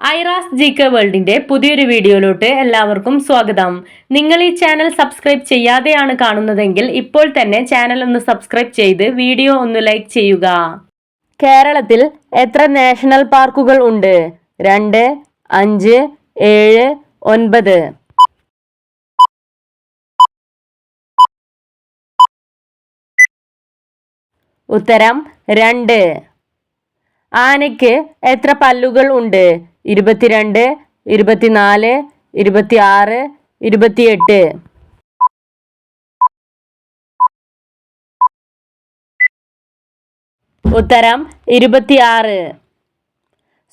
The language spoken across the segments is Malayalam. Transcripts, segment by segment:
ഐറാസ് ജി കെ വേൾഡിന്റെ പുതിയൊരു വീഡിയോയിലോട്ട് എല്ലാവർക്കും സ്വാഗതം. നിങ്ങൾ ഈ ചാനൽ സബ്സ്ക്രൈബ് ചെയ്യാതെയാണ് കാണുന്നതെങ്കിൽ ഇപ്പോൾ തന്നെ ചാനൽ ഒന്ന് സബ്സ്ക്രൈബ് ചെയ്ത് വീഡിയോ ഒന്ന് ലൈക്ക് ചെയ്യുക. കേരളത്തിൽ എത്ര നാഷണൽ പാർക്കുകൾ ഉണ്ട്? രണ്ട് അഞ്ച് ഏഴ് ഒൻപത്. ഉത്തരം രണ്ട്. ആനയ്ക്ക് എത്ര പല്ലുകൾ ഉണ്ട്? ഇരുപത്തിരണ്ട് ഇരുപത്തിനാല് ഇരുപത്തിയാറ് ഇരുപത്തിയെട്ട്. ഉത്തരം ഇരുപത്തിയാറ്.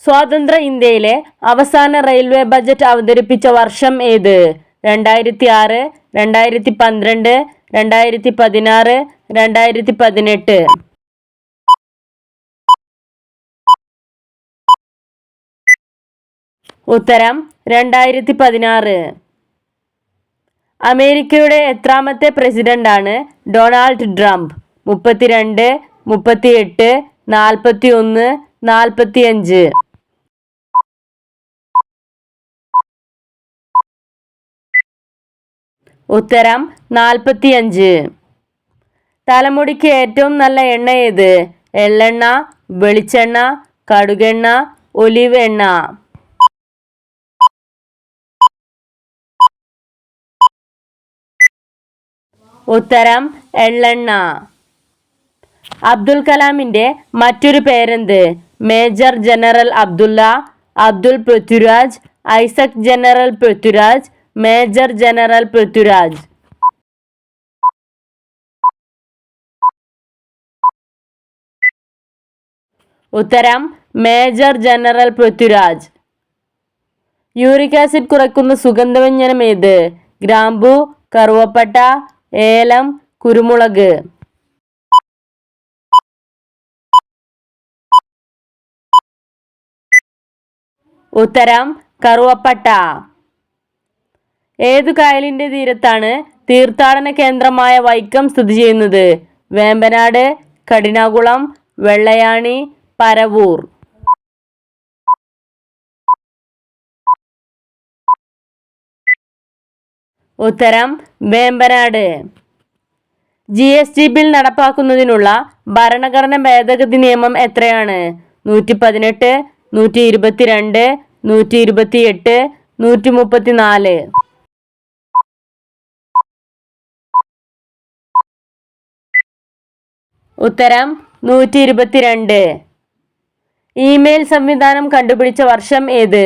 സ്വാതന്ത്ര്യ ഇന്ത്യയിലെ അവസാന റെയിൽവേ ബജറ്റ് അവതരിപ്പിച്ച വർഷം ഏത്? രണ്ടായിരത്തി ആറ് രണ്ടായിരത്തി പന്ത്രണ്ട് രണ്ടായിരത്തി പതിനാറ് രണ്ടായിരത്തി പതിനെട്ട് ഉത്തരം രണ്ടായിരത്തി പതിനാറ് അമേരിക്കയുടെ എത്രാമത്തെ പ്രസിഡന്റാണ് ഡൊണാൾഡ് ട്രംപ്. മുപ്പത്തിരണ്ട് മുപ്പത്തിയെട്ട് നാൽപ്പത്തി ഒന്ന് നാൽപ്പത്തി അഞ്ച് ഉത്തരം നാൽപ്പത്തിയഞ്ച്. തലമുടിക്ക് ഏറ്റവും നല്ല എണ്ണ ഏത്? എള്ളെണ്ണ വെളിച്ചെണ്ണ കടുകെണ്ണ ഒലിവ് എണ്ണ. ഉത്തരം എള്ളെണ്ണ. അബ്ദുൽ കലാമിന്റെ മറ്റൊരു പേരെന്ത്? Major general Abdulla Abdul Prithviraj Isaac general Prithviraj major general Prithviraj. ഉത്തരം major general Prithviraj. Uric acid കുറയ്ക്കുന്ന സുഗന്ധവ്യഞ്ജനം ഏത്? ഗ്രാമ്പു കറുവപ്പട്ട ഏലം കുരുമുളക്. ഉത്തരം കറുവപ്പട്ട. ഏതു കായലിന്റെ തീരത്താണ് തീർത്ഥാടന കേന്ദ്രമായ വൈക്കം സ്ഥിതി ചെയ്യുന്നത്? വേമ്പനാട് കഠിനാകുളം വെള്ളയാണി പരവൂർ. ഉത്തരം Vembanad. G S T bill നടപ്പാക്കുന്നതിനുള്ള ഭരണഘടന ഭേദഗതി നിയമം എത്രയാണ്? നൂറ്റി പതിനെട്ട് നൂറ്റി ഇരുപത്തിരണ്ട് നൂറ്റി ഇരുപത്തി എട്ട് നൂറ്റി മുപ്പത്തി നാല് ഉത്തരം നൂറ്റി ഇരുപത്തിരണ്ട് ഇമെയിൽ സംവിധാനം കണ്ടുപിടിച്ച വർഷം ഏത്?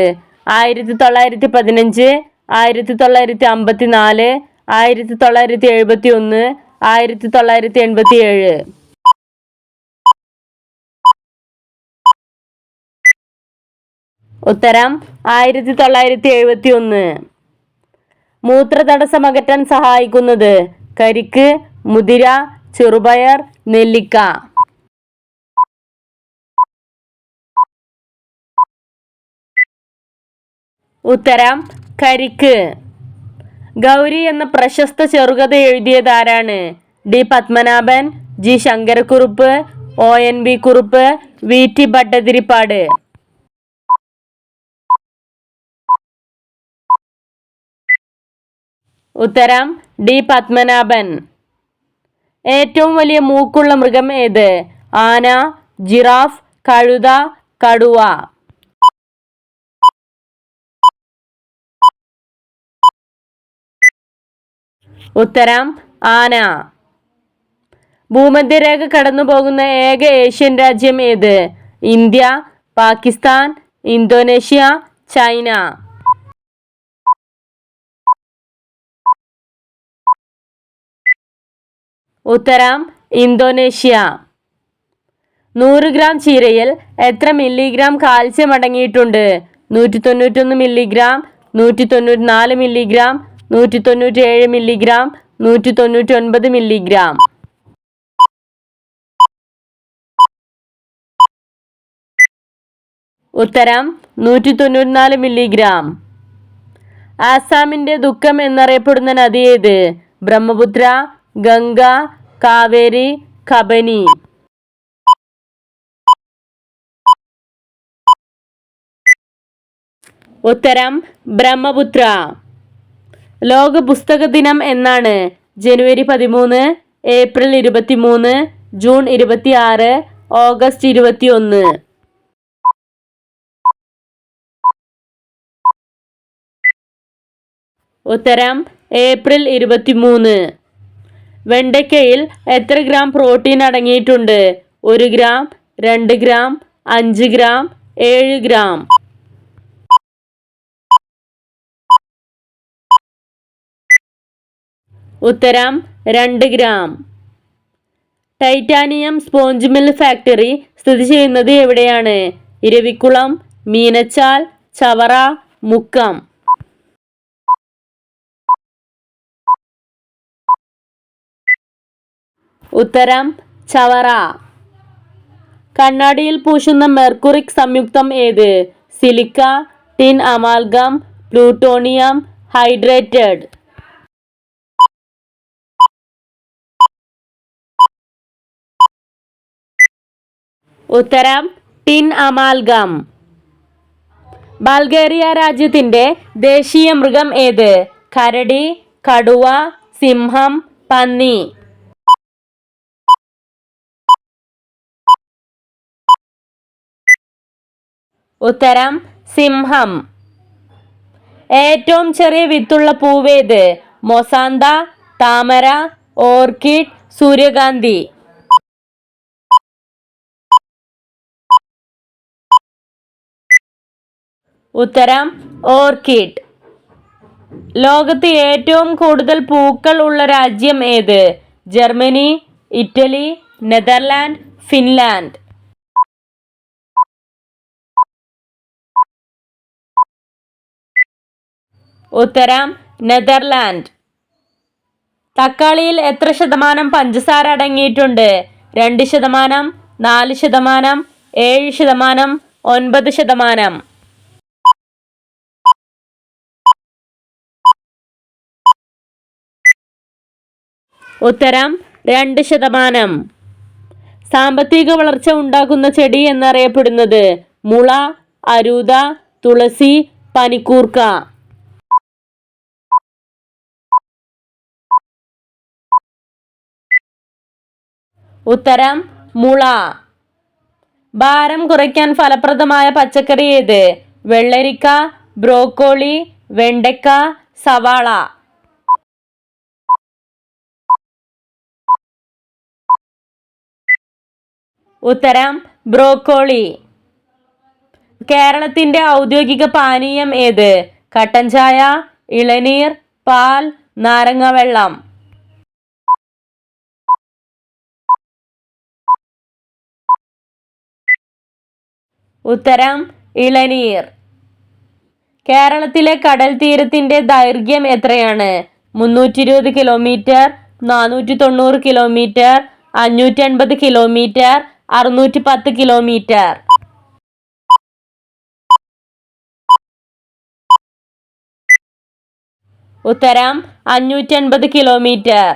ആയിരത്തി തൊള്ളായിരത്തി പതിനഞ്ച് ആയിരത്തി തൊള്ളായിരത്തി അമ്പത്തി നാല് ആയിരത്തി തൊള്ളായിരത്തി എഴുപത്തി ഒന്ന് ആയിരത്തി തൊള്ളായിരത്തി എൺപത്തി ഏഴ് ഉത്തരം ആയിരത്തി തൊള്ളായിരത്തി എഴുപത്തി ഒന്ന് മൂത്രതടസ്സം അകറ്റാൻ സഹായിക്കുന്നത് കരിക്ക് മുതിര ചെറുപയർ നെല്ലിക്ക. ഉത്തരം കരിക്ക്. ഗൗരി എന്ന പ്രശസ്ത ചെറുകഥ എഴുതിയത് ആരാണ്? D Padmanabhan G Sankarakurup O N V Kurup V T Bhattathiripad. ഉത്തരം ഡി പത്മനാഭൻ. ഏറ്റവും വലിയ മൂക്കുള്ള മൃഗം ഏത്? ആന ജിറാഫ് കഴുത കടുവ. ഉത്തരം ആന. ഭൂമധ്യരേഖ കടന്നു പോകുന്ന ഏക ഏഷ്യൻ രാജ്യം ഏത്? India Pakistan Indonesia China. ഉത്തരം ഇന്തോനേഷ്യ. നൂറ് ഗ്രാം ചീരയിൽ എത്ര മില്ലിഗ്രാം കാൽസ്യം അടങ്ങിയിട്ടുണ്ട്? നൂറ്റി തൊണ്ണൂറ്റൊന്ന് മില്ലിഗ്രാം നൂറ്റി തൊണ്ണൂറ്റി നാല് മില്ലിഗ്രാം നൂറ്റി തൊണ്ണൂറ്റി ഏഴ് മില്ലിഗ്രാം നൂറ്റി തൊണ്ണൂറ്റി ഒൻപത് മില്ലിഗ്രാം. ഉത്തരം നൂറ്റി തൊണ്ണൂറ്റിനാല് മില്ലിഗ്രാം. ആസാമിന്റെ ദുഃഖം എന്നറിയപ്പെടുന്ന നദി ഏത്? ബ്രഹ്മപുത്ര ഗംഗ കാവേരി കബനി. ഉത്തരം ബ്രഹ്മപുത്ര. ലോക പുസ്തക ദിനം എന്നാണ്. ജനുവരി പതിമൂന്ന് ഏപ്രിൽ ഇരുപത്തിമൂന്ന് ജൂൺ ഇരുപത്തി ആറ് ഓഗസ്റ്റ് ഇരുപത്തി ഒന്ന് ഉത്തരം ഏപ്രിൽ ഇരുപത്തിമൂന്ന്. വെണ്ടയ്ക്കയിൽ എത്ര ഗ്രാം പ്രോട്ടീൻ അടങ്ങിയിട്ടുണ്ട്? ഒരു ഗ്രാം രണ്ട് ഗ്രാം അഞ്ച് ഗ്രാം ഏഴ് ഗ്രാം. ഉത്തരം രണ്ട് gram. Titanium sponge mill factory സ്ഥിതി ചെയ്യുന്നത് എവിടെയാണ്? ഇരവിക്കുളം മീനച്ചാൽ ചവറ മുക്കം. ഉത്തരം ചവറ. കണ്ണാടിയിൽ പൂശുന്ന മെർക്കുറിക് സംയുക്തം ഏത്? Silica tin amalgam plutonium hydrated. ഉത്തരം ടിൻ അമാൽഗം. ബൾഗേറിയ രാജ്യത്തിന്റെ ദേശീയ മൃഗം ഏത്? കരടി കടുവ സിംഹം പന്നി. ഉത്തരം സിംഹം. ഏറ്റവും ചെറിയ വിത്തുള്ള പൂവേത്? മൊസാന്ത താമര ഓർക്കിഡ് സൂര്യകാന്തി. ഉത്തരം ഓർക്കിഡ്. ലോകത്ത് ഏറ്റവും കൂടുതൽ പൂക്കൾ ഉള്ള രാജ്യം ഏത്? Germany Italy Netherland Finland. ഉത്തരം നെതർലാൻഡ്. തക്കാളിയിൽ എത്ര ശതമാനം പഞ്ചസാര അടങ്ങിയിട്ടുണ്ട്? രണ്ട് ശതമാനം നാല് ശതമാനം ഏഴ് ശതമാനം ഒൻപത് ശതമാനം. ഉത്തരം രണ്ട് ശതമാനം. സാമ്പത്തിക വളർച്ച ഉണ്ടാക്കുന്ന ചെടി എന്നറിയപ്പെടുന്നത് മുള അരൂത തുളസി പനിക്കൂർക്ക. ഉത്തരം മുള. ഭാരം കുറയ്ക്കാൻ ഫലപ്രദമായ പച്ചക്കറി ഏത്? വെള്ളരിക്ക ബ്രോക്കോളി വെണ്ടയ്ക്ക സവാള. ഉത്തരം ബ്രോക്കോളി. കേരളത്തിന്റെ ഔദ്യോഗിക പാനീയം ഏത്? കട്ടൻ ചായ ഇളനീർ പാൽ നാരങ്ങവെള്ളം ഉത്തരം ഇളനീർ. കേരളത്തിലെ കടൽ തീരത്തിന്റെ ദൈർഘ്യം എത്രയാണ്? മുന്നൂറ്റി ഇരുപത് കിലോമീറ്റർ നാനൂറ്റി തൊണ്ണൂറ് കിലോമീറ്റർ അഞ്ഞൂറ്റി അൻപത് കിലോമീറ്റർ അറുന്നൂറ്റി പത്ത് കിലോമീറ്റർ ഉത്തരം അഞ്ഞൂറ്റി അൻപത് കിലോമീറ്റർ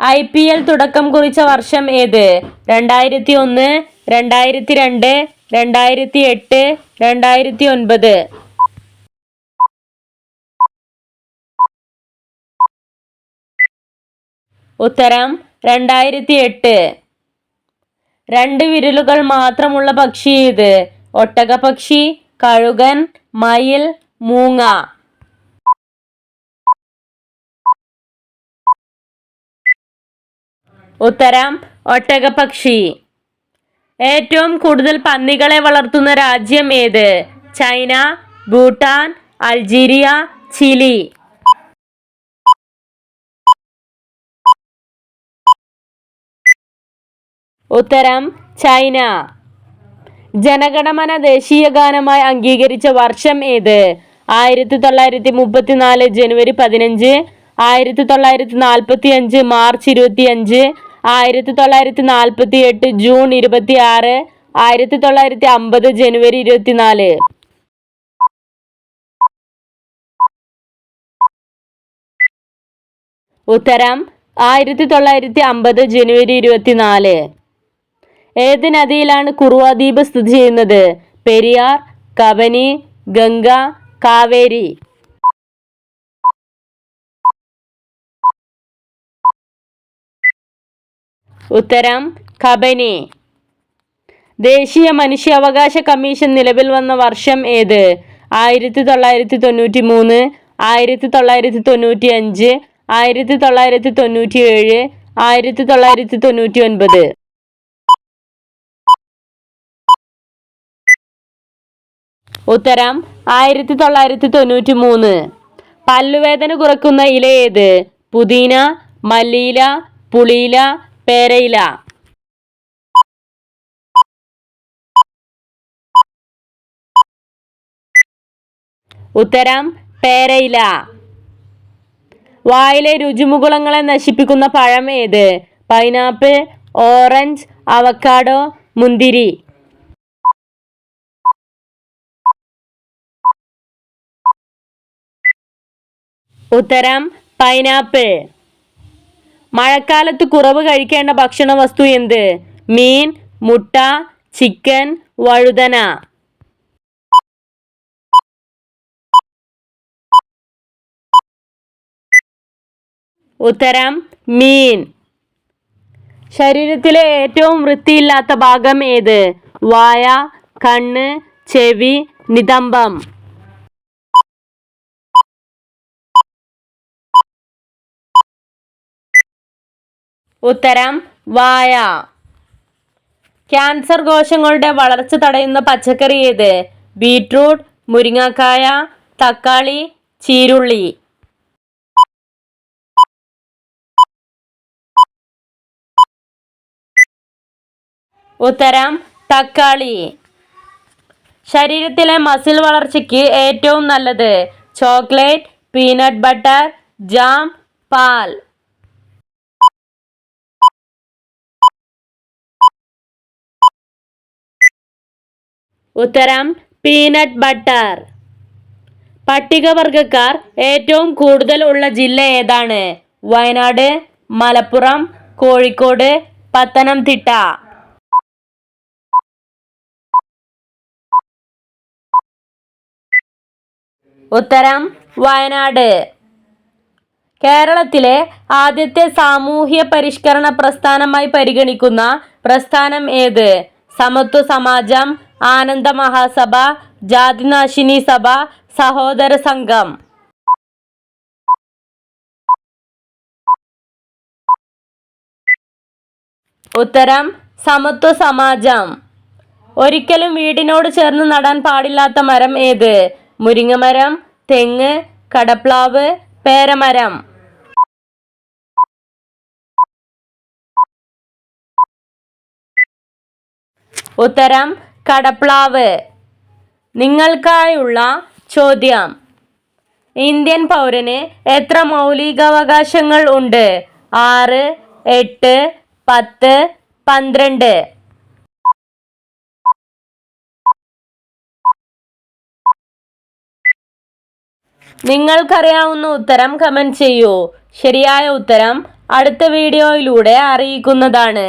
ഐ പി എൽ തുടക്കം കുറിച്ച വർഷം ഏത്? രണ്ടായിരത്തി ഒന്ന് രണ്ടായിരത്തി രണ്ട് രണ്ടായിരത്തി എട്ട് രണ്ടായിരത്തി ഒൻപത് ഉത്തരം രണ്ടായിരത്തി എട്ട് രണ്ട് വിരലുകൾ മാത്രമുള്ള പക്ഷി ഏത്? ഒട്ടകപക്ഷി കഴുകൻ മയിൽ മൂങ്ങ. ഉത്തരം ഒട്ടകപക്ഷി ഏറ്റവും കൂടുതൽ പന്നികളെ വളർത്തുന്ന രാജ്യം ഏത്? China Bhutan Algeria Chile. ഉത്തരം ചൈന. ജനഗണമന ദേശീയ ഗാനമായി അംഗീകരിച്ച വർഷം ഏത്? ആയിരത്തി തൊള്ളായിരത്തി മുപ്പത്തിനാല് ജനുവരി പതിനഞ്ച് ആയിരത്തി തൊള്ളായിരത്തി നാൽപ്പത്തി അഞ്ച് മാർച്ച് ഇരുപത്തി അഞ്ച് ആയിരത്തി തൊള്ളായിരത്തി നാൽപ്പത്തി എട്ട് ജൂൺ ഇരുപത്തി ആറ് ആയിരത്തി തൊള്ളായിരത്തി അമ്പത് ജനുവരി ഇരുപത്തിനാല്. ഉത്തരം ആയിരത്തി തൊള്ളായിരത്തി അമ്പത് ജനുവരി ഇരുപത്തിനാല്. ഏത് നദിയിലാണ് കുറുവ ദ്വീപ് സ്ഥിതി ചെയ്യുന്നത്? പെരിയാർ കബനി ഗംഗ കാവേരി. ഉത്തരം കബനി. ദേശീയ മനുഷ്യാവകാശ കമ്മീഷൻ നിലവിൽ വന്ന വർഷം ഏത്? ആയിരത്തി തൊള്ളായിരത്തി തൊണ്ണൂറ്റി മൂന്ന് ആയിരത്തി തൊള്ളായിരത്തി തൊണ്ണൂറ്റി അഞ്ച് ആയിരത്തി തൊള്ളായിരത്തി തൊണ്ണൂറ്റി ഏഴ് ആയിരത്തി തൊള്ളായിരത്തി തൊണ്ണൂറ്റി ഒൻപത് ഉത്തരം ആയിരത്തി തൊള്ളായിരത്തി തൊണ്ണൂറ്റി മൂന്ന് പല്ലുവേദന കുറക്കുന്ന ഇല ഏത്? പുതിന മല്ലിയില പുളിയില പേരയില. ഉത്തരം പേരയില. വായിലെ രുചിമുകുളങ്ങളെ നശിപ്പിക്കുന്ന പഴം ഏത്? പൈനാപ്പിൾ ഓറഞ്ച് അവക്കാഡോ മുന്തിരി. ഉത്തരം പൈനാപ്പിൾ. മഴക്കാലത്ത് കുറവ് കഴിക്കേണ്ട ഭക്ഷണ വസ്തു എന്ത്? മീൻ മുട്ട ചിക്കൻ വഴുതന. ഉത്തരം മീൻ. ശരീരത്തിലെ ഏറ്റവും വൃത്തിയില്ലാത്ത ഭാഗം ഏത്? വായ കണ്ണ് ചെവി നിതംബം. ഉത്തരം വായ. ക്യാൻസർ കോശങ്ങളുടെ വളർച്ച തടയുന്ന പച്ചക്കറി ഏത്? ബീട്രൂട്ട് മുരിങ്ങക്കായ തക്കാളി ചീരുള്ളി. ഉത്തരം തക്കാളി. ശരീരത്തിലെ മസിൽ വളർച്ചയ്ക്ക് ഏറ്റവും നല്ലത് ചോക്ലേറ്റ് പീനട്ട് ബട്ടർ ജാം പാൽ. ഉത്തരം പീനട്ട് ബട്ടർ പട്ടികവർഗക്കാർ ഏറ്റവും കൂടുതൽ ഉള്ള ജില്ല ഏതാണ്? വയനാട് മലപ്പുറം കോഴിക്കോട് പത്തനംതിട്ട. ഉത്തരം വയനാട്. കേരളത്തിലെ ആദ്യത്തെ സാമൂഹ്യ പരിഷ്കരണ പ്രസ്ഥാനമായി പരിഗണിക്കുന്ന പ്രസ്ഥാനം ഏത്? സമത്വ സമാജം ആനന്ദ മഹാസഭ ജാതിനാശിനി സഭ സഹോദര സംഘം. ഉത്തരം സമത്വ സമാജം. ഒരിക്കലും വീടിനോട് ചേർന്ന് നടാൻ പാടില്ലാത്ത മരം ഏത്? മുരിങ്ങമരം തെങ്ങ് കടപ്ലാവ് പേരമരം. ഉത്തരം കടപ്ലാവ്. നിങ്ങൾക്കായുള്ള ചോദ്യം. ഇന്ത്യൻ പൗരന് എത്ര മൗലികാവകാശങ്ങൾ ഉണ്ട്? ആറ് എട്ട് പത്ത് പന്ത്രണ്ട്. നിങ്ങൾക്കറിയാവുന്ന ഉത്തരം കമന്റ് ചെയ്യൂ. ശരിയായ ഉത്തരം അടുത്ത വീഡിയോയിലൂടെ അറിയിക്കുന്നതാണ്.